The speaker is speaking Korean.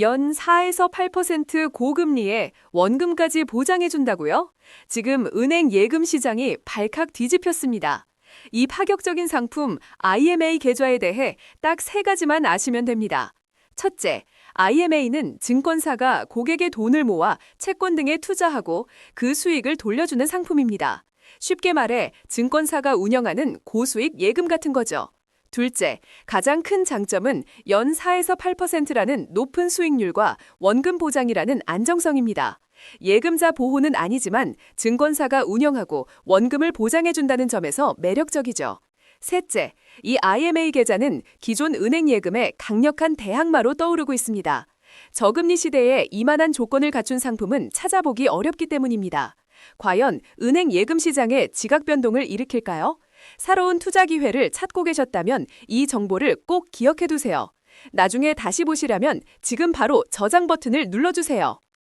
연 4에서 8% 고금리에 원금까지 보장해준다고요? 지금 은행 예금 시장이 발칵 뒤집혔습니다. 이 파격적인 상품 IMA 계좌에 대해 딱 세 가지만 아시면 됩니다. 첫째, IMA는 증권사가 고객의 돈을 모아 채권 등에 투자하고 그 수익을 돌려주는 상품입니다. 쉽게 말해 증권사가 운영하는 고수익 예금 같은 거죠. 둘째, 가장 큰 장점은 연 4에서 8%라는 높은 수익률과 원금 보장이라는 안정성입니다. 예금자 보호는 아니지만 증권사가 운영하고 원금을 보장해준다는 점에서 매력적이죠. 셋째, 이 IMA 계좌는 기존 은행 예금의 강력한 대항마로 떠오르고 있습니다. 저금리 시대에 이만한 조건을 갖춘 상품은 찾아보기 어렵기 때문입니다. 과연 은행 예금 시장에 지각 변동을 일으킬까요? 새로운 투자 기회를 찾고 계셨다면 이 정보를 꼭 기억해 두세요. 나중에 다시 보시려면 지금 바로 저장 버튼을 눌러주세요.